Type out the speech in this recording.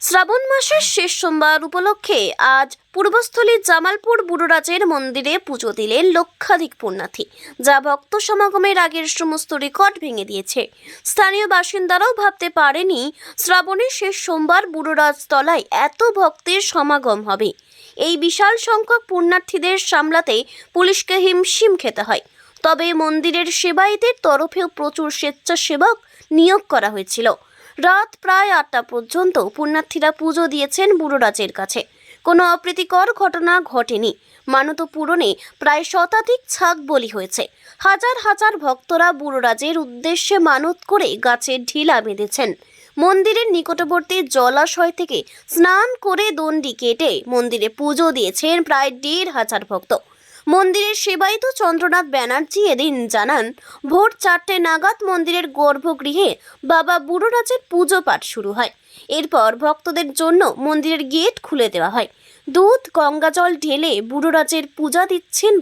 শ্রাবণ মাসের শেষ সোমবার উপলক্ষে আজ পূর্বস্থলী জামালপুর বুড়োরাজের মন্দিরে পুজো দিলেন লক্ষাধিক পুণ্যার্থী, যা ভক্ত সমাগমের আগের সমস্ত রেকর্ড ভেঙে দিয়েছে। স্থানীয় বাসিন্দারাও ভাবতে পারেনি শ্রাবণের শেষ সোমবার বুড়োরাজ তলায় এত ভক্তের সমাগম হবে। এই বিশাল সংখ্যক পুণ্যার্থীদের সামলাতে পুলিশকে হিমশিম খেতে হয়। তবে মন্দিরের সেবায়িতের তরফেও প্রচুর স্বেচ্ছাসেবক নিয়োগ করা হয়েছিল। রাত প্রায় আটটা পর্যন্ত পুণ্যার্থীরা পুজো দিয়েছেন বুড়োরাজের কাছে। কোনো অপ্রীতিকর ঘটনা ঘটেনি। মানত পূরণে প্রায় শতাধিক ছাগ বলি হয়েছে। হাজার হাজার ভক্তরা বুড়োরাজের উদ্দেশ্যে মানত করে গাছে ঢিলা বেঁধেছেন। মন্দিরের নিকটবর্তী জলাশয় থেকে স্নান করে দণ্ডি কেটে মন্দিরে পুজো দিয়েছেন প্রায় দেড় হাজার ভক্ত। মন্দিরের সেবায়িত চন্দ্রনাথ ব্যানার্জি এদিন জানান, ভোর চারটে নাগাদ মন্দিরের গর্ভগৃহে বাবা বুড়োরাজের পুজো পাঠ শুরু হয়। এরপর ভক্তদের জন্য মন্দিরের গেট খুলে দেওয়া হয়। দুধ, গঙ্গাজল ঢেলে বুড়োরাজের পূজা দিচ্ছেন